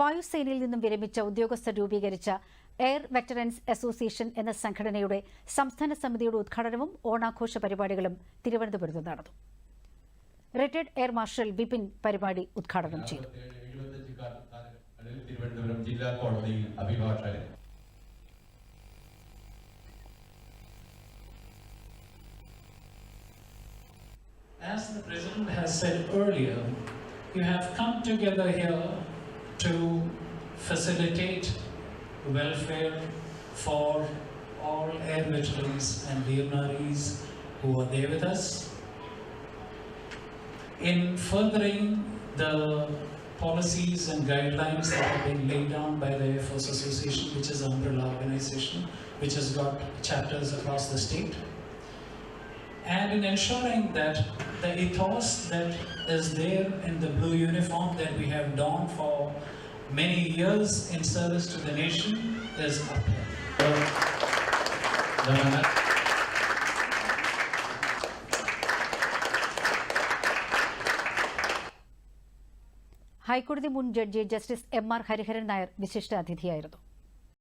വായുസേനയിൽ നിന്നും വിരമിച്ച ഉദ്യോഗസ്ഥർ രൂപീകരിച്ച എയർ വെറ്ററൻസ് അസോസിയേഷൻ എന്ന സംഘടനയുടെ സംസ്ഥാന സമിതിയുടെ ഉദ്ഘാടനവും ഓണാഘോഷ പരിപാടികളും തിരുവനന്തപുരത്ത് നടന്നു. റിട്ടയർഡ് എയർ മാർഷൽ ബിപിൻ പരിപാടി ഉദ്ഘാടനം ചെയ്തു. തിരുവനന്തപുരം ജില്ലാ കോടതിയിൽ അഭിഭാഷകൻ. As the President has said earlier, you have come together here to facilitate welfare for all air veterans and Leonaris who are there with us. In furthering the policies and guidelines that have been laid down by the Air Force Association, which is an umbrella organization, which has got chapters across the state and in ensuring that the ethos that is there in the blue uniform that we have donned for many years in service to the nation is upheld. ഹൈക്കോടതി മുൻ judge justice M R Hariharan Nair വിശിഷ്ട അതിഥിയായിരുന്നു